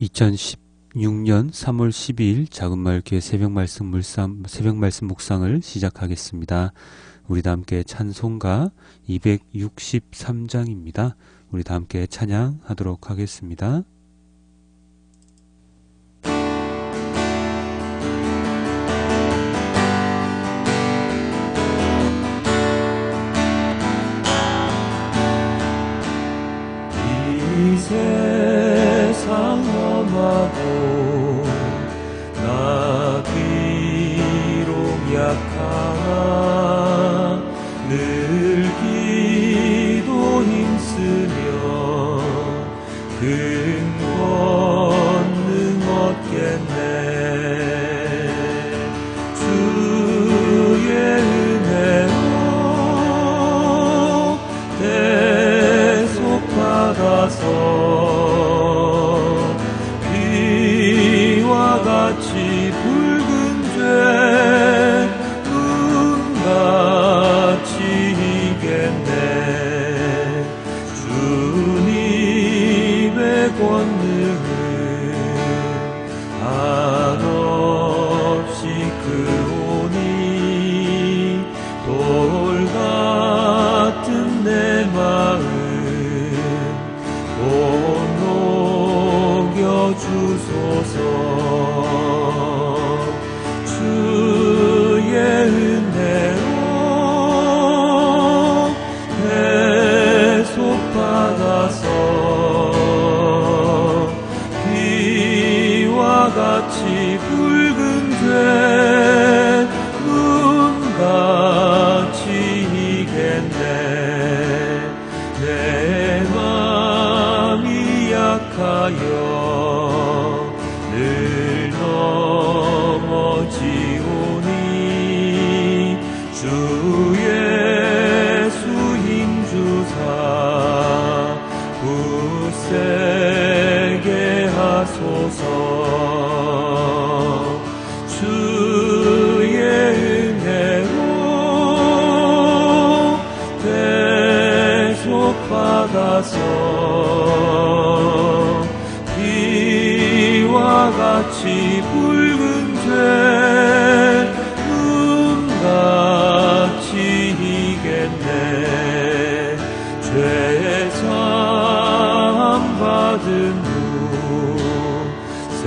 2016년 3월 12일 작은 마을교회 새벽 말씀 물상, 새벽 말씀 묵상을 시작하겠습니다. 우리 다 함께 찬송가 263장입니다. 우리 다 함께 찬양하도록 하겠습니다. 이 세상 험하고 나 비록 약하나 늘 기도 힘쓰며 큰 권능 얻겠네. 주의 은혜로 대속받아서 약하 같이 붉은 죄 눈 같이 이겠네. 죄 사함 받은 후새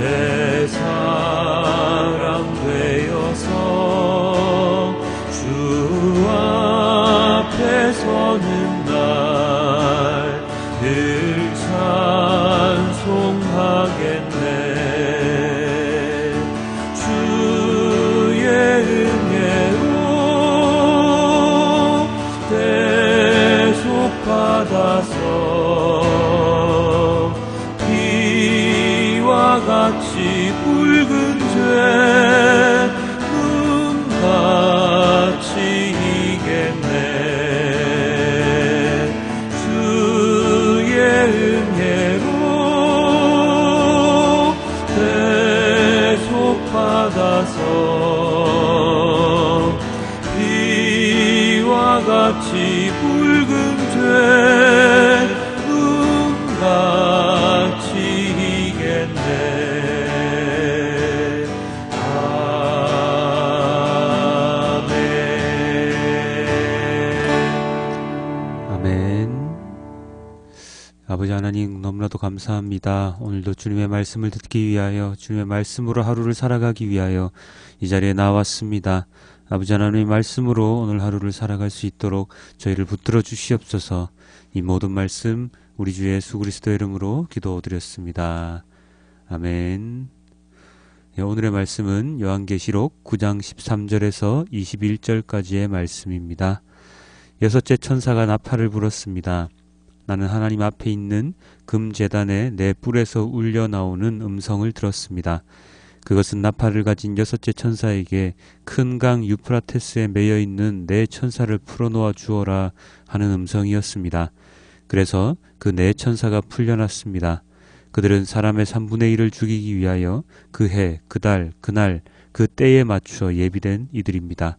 사람 되어서 주 앞에 서는 날 아버지 하나님 너무나도 감사합니다. 오늘도 주님의 말씀을 듣기 위하여 주님의 말씀으로 하루를 살아가기 위하여 이 자리에 나왔습니다. 아버지 하나님의 말씀으로 오늘 하루를 살아갈 수 있도록 저희를 붙들어 주시옵소서. 이 모든 말씀 우리 주 예수 그리스도의 이름으로 기도드렸습니다. 아멘. 예, 오늘의 말씀은 요한계시록 9장 13절에서 21절까지의 말씀입니다. 여섯째 천사가 나팔을 불었습니다. 나는 하나님 앞에 있는 금 제단에 내 뿔에서 울려 나오는 음성을 들었습니다. 그것은 나팔을 가진 여섯째 천사에게 큰 강 유프라테스에 매여 있는 네 천사를 풀어놓아 주어라 하는 음성이었습니다. 그래서 그 네 천사가 풀려났습니다. 그들은 사람의 3분의 1을 죽이기 위하여 그 해, 그 달, 그날, 그 때에 맞추어 예비된 이들입니다.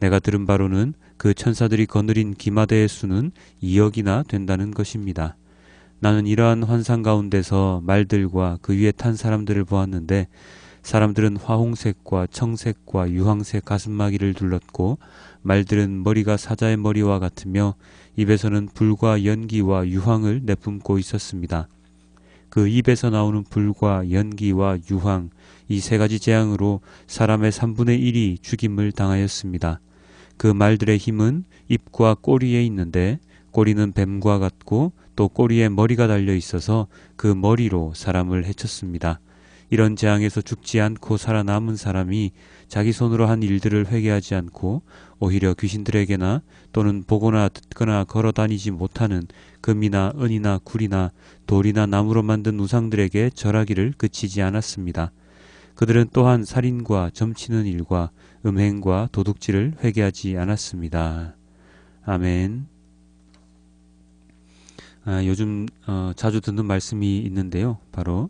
내가 들은 바로는 그 천사들이 거느린 기마대의 수는 2억이나 된다는 것입니다. 나는 이러한 환상 가운데서 말들과 그 위에 탄 사람들을 보았는데 사람들은 화홍색과 청색과 유황색 가슴마기를 둘렀고 말들은 머리가 사자의 머리와 같으며 입에서는 불과 연기와 유황을 내뿜고 있었습니다. 그 입에서 나오는 불과 연기와 유황 이 세 가지 재앙으로 사람의 3분의 1이 죽임을 당하였습니다. 그 말들의 힘은 입과 꼬리에 있는데 꼬리는 뱀과 같고 또 꼬리에 머리가 달려 있어서 그 머리로 사람을 해쳤습니다. 이런 재앙에서 죽지 않고 살아남은 사람이 자기 손으로 한 일들을 회개하지 않고 오히려 귀신들에게나 또는 보거나 듣거나 걸어 다니지 못하는 금이나 은이나 굴이나 돌이나 나무로 만든 우상들에게 절하기를 그치지 않았습니다. 그들은 또한 살인과 점치는 일과 음행과 도둑질을 회개하지 않았습니다. 아멘. 아, 요즘 어, 자주 듣는 말씀이 있는데요. 바로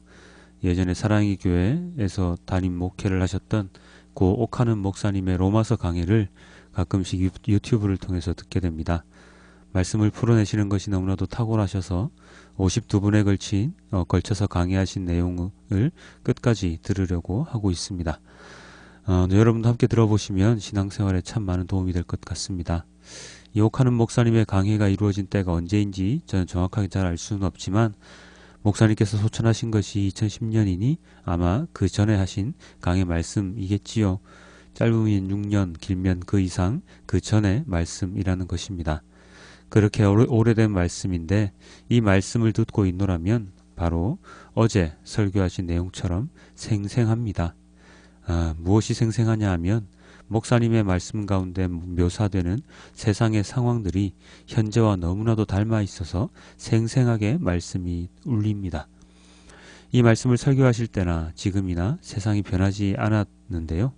예전에 사랑의 교회에서 담임 목회를 하셨던 고 옥하는 목사님의 로마서 강의를 가끔씩 유튜브를 통해서 듣게 됩니다. 말씀을 풀어내시는 것이 너무나도 탁월하셔서 52분에 걸친 어, 걸쳐서 강의하신 내용을 끝까지 들으려고 하고 있습니다. 어, 여러분도 함께 들어보시면 신앙생활에 참 많은 도움이 될 것 같습니다. 이옥하는 목사님의 강의가 이루어진 때가 언제인지 저는 정확하게 잘 알 수는 없지만 목사님께서 소천하신 것이 2010년이니 아마 그 전에 하신 강의 말씀이겠지요. 짧으면 6년, 길면 그 이상 그 전에 말씀이라는 것입니다. 그렇게 오래, 된 말씀인데 이 말씀을 듣고 있노라면 바로 어제 설교하신 내용처럼 생생합니다. 아, 무엇이 생생하냐 하면 목사님의 말씀 가운데 묘사되는 세상의 상황들이 현재와 너무나도 닮아 있어서 생생하게 말씀이 울립니다. 이 말씀을 설교하실 때나 지금이나 세상이 변하지 않았는데요.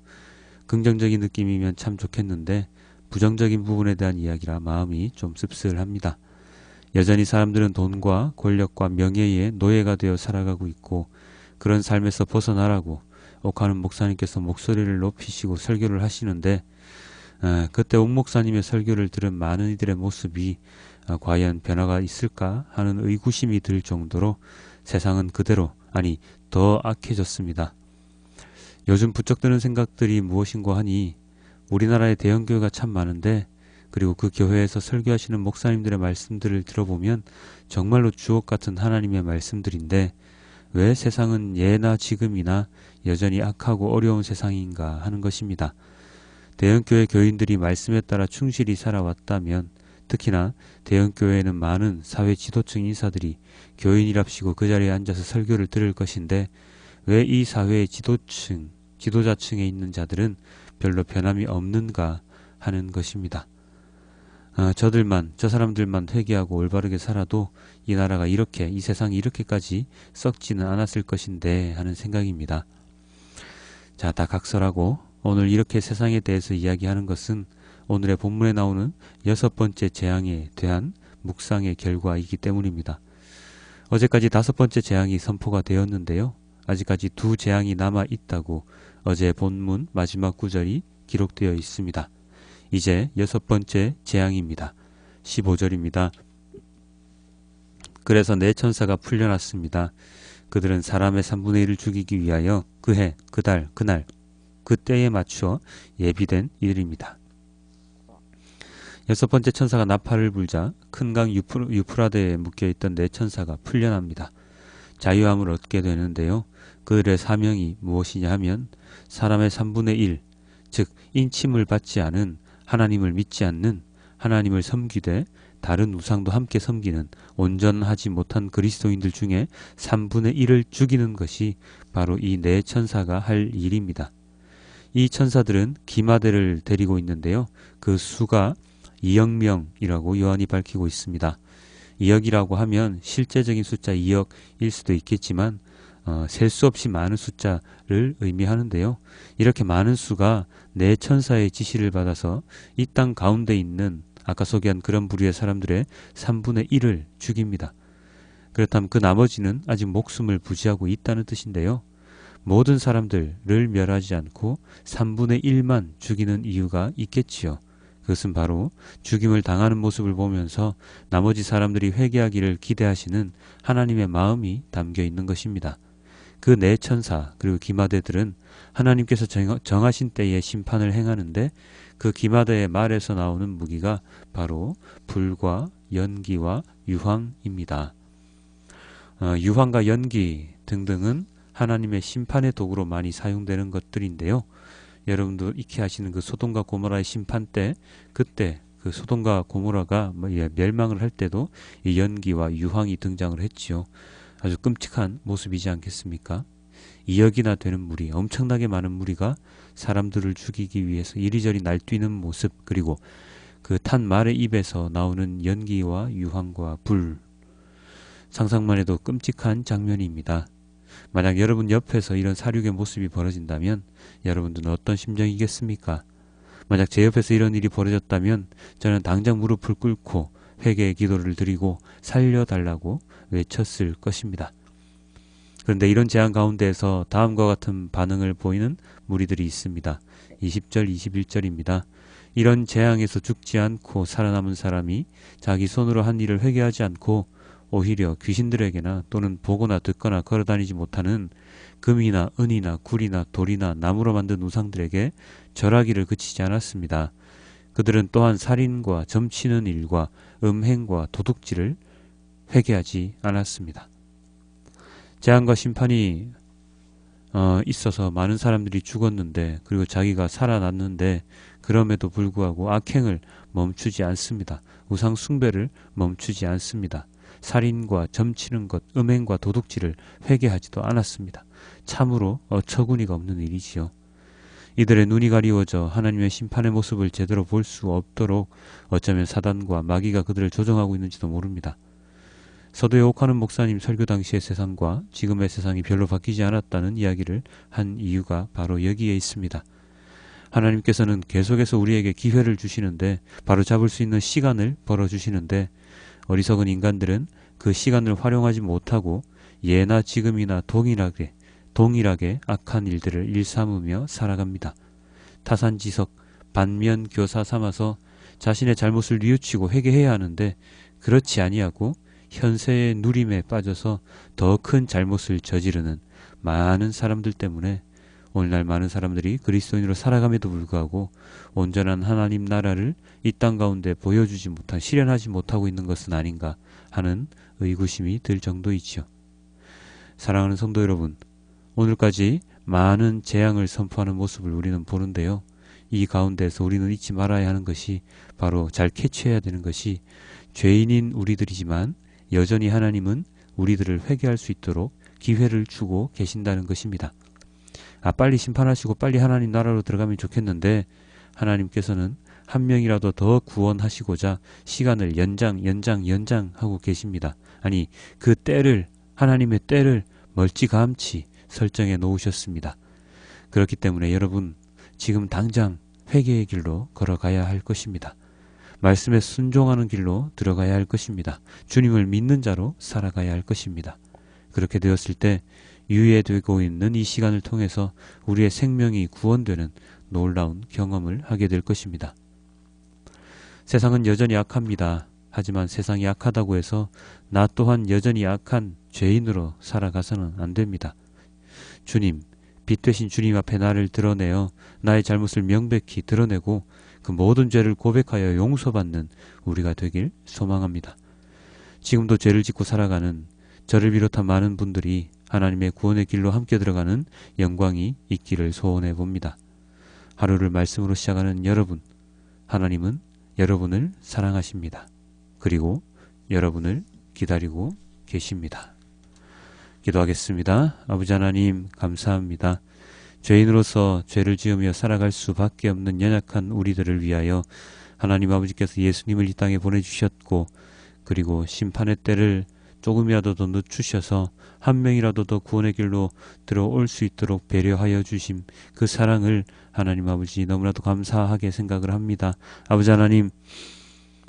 긍정적인 느낌이면 참 좋겠는데 부정적인 부분에 대한 이야기라 마음이 좀 씁쓸합니다. 여전히 사람들은 돈과 권력과 명예의 노예가 되어 살아가고 있고 그런 삶에서 벗어나라고 옥하는 목사님께서 목소리를 높이시고 설교를 하시는데 에, 그때 옥 목사님의 설교를 들은 많은 이들의 모습이 어, 과연 변화가 있을까 하는 의구심이 들 정도로 세상은 그대로 아니 더 악해졌습니다. 요즘 부쩍 드는 생각들이 무엇인고 하니 우리나라에 대형 교회가 참 많은데 그리고 그 교회에서 설교하시는 목사님들의 말씀들을 들어보면 정말로 주옥 같은 하나님의 말씀들인데 왜 세상은 예나 지금이나 여전히 악하고 어려운 세상인가 하는 것입니다. 대형교회 교인들이 말씀에 따라 충실히 살아왔다면 특히나 대형교회에는 많은 사회 지도층 인사들이 교인이랍시고 그 자리에 앉아서 설교를 들을 것인데 왜 이 사회의 지도층, 지도자층에 있는 자들은 별로 변함이 없는가 하는 것입니다. 아, 저들만, 저 사람들만 회개하고 올바르게 살아도 이 나라가 이렇게, 이 세상이 이렇게까지 썩지는 않았을 것인데 하는 생각입니다. 자, 다 각설하고 오늘 이렇게 세상에 대해서 이야기하는 것은 오늘의 본문에 나오는 여섯 번째 재앙에 대한 묵상의 결과이기 때문입니다. 어제까지 다섯 번째 재앙이 선포가 되었는데요. 아직까지 두 재앙이 남아 있다고 어제 본문 마지막 구절이 기록되어 있습니다. 이제 여섯 번째 재앙입니다. 15절입니다. 그래서 내 천사가 풀려났습니다. 그들은 사람의 3분의 1을 죽이기 위하여 그 해, 그 달, 그날, 그 때에 맞추어 예비된 일입니다. 여섯 번째 천사가 나팔을 불자 큰 강 유프라데에 묶여 있던 네 천사가 풀려납니다. 자유함을 얻게 되는데요. 그들의 사명이 무엇이냐 하면 사람의 3분의 1, 즉 인침을 받지 않은 하나님을 믿지 않는 하나님을 섬기되 다른 우상도 함께 섬기는 온전하지 못한 그리스도인들 중에 3분의 1을 죽이는 것이 바로 이 네 천사가 할 일입니다. 이 천사들은 기마대를 데리고 있는데요. 그 수가 2억 명이라고 요한이 밝히고 있습니다. 2억이라고 하면 실제적인 숫자 2억일 수도 있겠지만 어, 셀 수 없이 많은 숫자를 의미하는데요. 이렇게 많은 수가 네 천사의 지시를 받아서 이 땅 가운데 있는 아까 소개한 그런 부류의 사람들의 3분의 1을 죽입니다. 그렇다면 그 나머지는 아직 목숨을 부지하고 있다는 뜻인데요. 모든 사람들을 멸하지 않고 3분의 1만 죽이는 이유가 있겠지요. 그것은 바로 죽임을 당하는 모습을 보면서 나머지 사람들이 회개하기를 기대하시는 하나님의 마음이 담겨 있는 것입니다. 그 네 천사 그리고 기마대들은 하나님께서 정하신 때에 심판을 행하는데 그 기마대의 말에서 나오는 무기가 바로 불과 연기와 유황입니다. 어, 유황과 연기 등등은 하나님의 심판의 도구로 많이 사용되는 것들인데요. 여러분도 익히 아시는 그 소돔과 고모라의 심판 때 그때 그 소돔과 고모라가 뭐 멸망을 할 때도 이 연기와 유황이 등장을 했지요. 아주 끔찍한 모습이지 않겠습니까? 2억이나 되는 무리, 엄청나게 많은 무리가 사람들을 죽이기 위해서 이리저리 날뛰는 모습, 그리고 그 탄 말의 입에서 나오는 연기와 유황과 불. 상상만 해도 끔찍한 장면입니다. 만약 여러분 옆에서 이런 사륙의 모습이 벌어진다면 여러분들은 어떤 심정이겠습니까? 만약 제 옆에서 이런 일이 벌어졌다면 저는 당장 무릎을 꿇고 회개의 기도를 드리고 살려달라고 외쳤을 것입니다. 그런데 이런 제한 가운데에서 다음과 같은 반응을 보이는 무리들이 있습니다. 20절, 21절입니다. 이런 재앙에서 죽지 않고 살아남은 사람이 자기 손으로 한 일을 회개하지 않고 오히려 귀신들에게나 또는 보거나 듣거나 걸어다니지 못하는 금이나 은이나 굴이나 돌이나 나무로 만든 우상들에게 절하기를 그치지 않았습니다. 그들은 또한 살인과 점치는 일과 음행과 도둑질을 회개하지 않았습니다. 재앙과 심판이 어, 있어서 많은 사람들이 죽었는데 그리고 자기가 살아났는데 그럼에도 불구하고 악행을 멈추지 않습니다. 우상 숭배를 멈추지 않습니다. 살인과 점치는 것, 음행과 도둑질을 회개하지도 않았습니다. 참으로 어처구니가 없는 일이지요. 이들의 눈이 가리워져 하나님의 심판의 모습을 제대로 볼 수 없도록 어쩌면 사단과 마귀가 그들을 조정하고 있는지도 모릅니다. 서도에 옥하는 목사님 설교 당시의 세상과 지금의 세상이 별로 바뀌지 않았다는 이야기를 한 이유가 바로 여기에 있습니다. 하나님께서는 계속해서 우리에게 기회를 주시는데 바로 잡을 수 있는 시간을 벌어 주시는데 어리석은 인간들은 그 시간을 활용하지 못하고 예나 지금이나 동일하게 동일하게 악한 일들을 일삼으며 살아갑니다. 타산지석 반면 교사 삼아서 자신의 잘못을 뉘우치고 회개해야 하는데 그렇지 아니하고 현세의 누림에 빠져서 더 큰 잘못을 저지르는 많은 사람들 때문에 오늘날 많은 사람들이 그리스도인으로 살아감에도 불구하고 온전한 하나님 나라를 이 땅 가운데 보여주지 못한 실현하지 못하고 있는 것은 아닌가 하는 의구심이 들 정도이지요. 사랑하는 성도 여러분, 오늘까지 많은 재앙을 선포하는 모습을 우리는 보는데요. 이 가운데서 우리는 잊지 말아야 하는 것이 바로 잘 캐치해야 되는 것이 죄인인 우리들이지만 여전히 하나님은 우리들을 회개할 수 있도록 기회를 주고 계신다는 것입니다. 아, 빨리 심판하시고 빨리 하나님 나라로 들어가면 좋겠는데 하나님께서는 한 명이라도 더 구원하시고자 시간을 연장, 연장, 연장하고 계십니다. 아니, 그 때를, 하나님의 때를 멀찌감치 설정해 놓으셨습니다. 그렇기 때문에 여러분, 지금 당장 회개의 길로 걸어가야 할 것입니다. 말씀에 순종하는 길로 들어가야 할 것입니다. 주님을 믿는 자로 살아가야 할 것입니다. 그렇게 되었을 때 유예되고 있는 이 시간을 통해서 우리의 생명이 구원되는 놀라운 경험을 하게 될 것입니다. 세상은 여전히 악합니다. 하지만 세상이 악하다고 해서 나 또한 여전히 악한 죄인으로 살아가서는 안 됩니다. 주님, 빛 되신 주님 앞에 나를 드러내어 나의 잘못을 명백히 드러내고 그 모든 죄를 고백하여 용서받는 우리가 되길 소망합니다. 지금도 죄를 짓고 살아가는 저를 비롯한 많은 분들이 하나님의 구원의 길로 함께 들어가는 영광이 있기를 소원해 봅니다. 하루를 말씀으로 시작하는 여러분, 하나님은 여러분을 사랑하십니다. 그리고 여러분을 기다리고 계십니다. 기도하겠습니다. 아버지 하나님, 감사합니다. 죄인으로서 죄를 지으며 살아갈 수밖에 없는 연약한 우리들을 위하여 하나님 아버지께서 예수님을 이 땅에 보내주셨고 그리고 심판의 때를 조금이라도 더 늦추셔서 한 명이라도 더 구원의 길로 들어올 수 있도록 배려하여 주심 그 사랑을 하나님 아버지 너무나도 감사하게 생각을 합니다. 아버지 하나님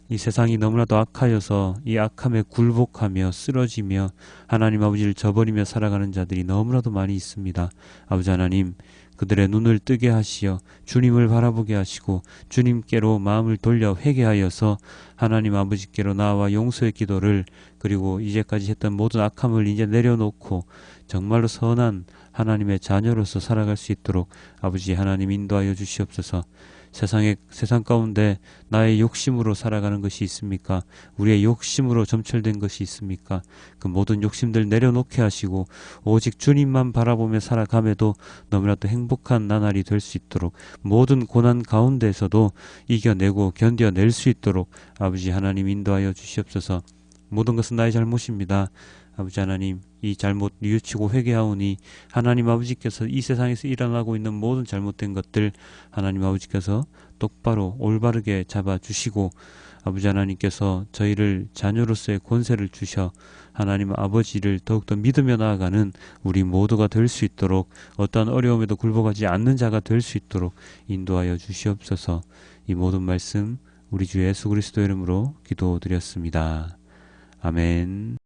이 세상이 너무나도 악하여서 이 악함에 굴복하며 쓰러지며 하나님 아버지를 저버리며 살아가는 자들이 너무나도 많이 있습니다. 아버지 하나님 그들의 눈을 뜨게 하시어 주님을 바라보게 하시고 주님께로 마음을 돌려 회개하여서 하나님 아버지께로 나와 용서의 기도를 그리고 이제까지 했던 모든 악함을 이제 내려놓고 정말로 선한 하나님의 자녀로서 살아갈 수 있도록 아버지 하나님 인도하여 주시옵소서. 세상에 세상 가운데 나의 욕심으로 살아가는 것이 있습니까? 우리의 욕심으로 점철된 것이 있습니까? 그 모든 욕심들 내려놓게 하시고 오직 주님만 바라보며 살아감에도 너무나도 행복한 나날이 될 수 있도록 모든 고난 가운데에서도 이겨내고 견뎌낼 수 있도록 아버지 하나님 인도하여 주시옵소서. 모든 것은 나의 잘못입니다. 아버지 하나님 이 잘못 뉘우치고 회개하오니 하나님 아버지께서 이 세상에서 일어나고 있는 모든 잘못된 것들 하나님 아버지께서 똑바로 올바르게 잡아 주시고 아버지 하나님께서 저희를 자녀로서의 권세를 주셔 하나님 아버지를 더욱더 믿으며 나아가는 우리 모두가 될 수 있도록 어떠한 어려움에도 굴복하지 않는 자가 될 수 있도록 인도하여 주시옵소서 이 모든 말씀 우리 주 예수 그리스도 이름으로 기도드렸습니다. 아멘.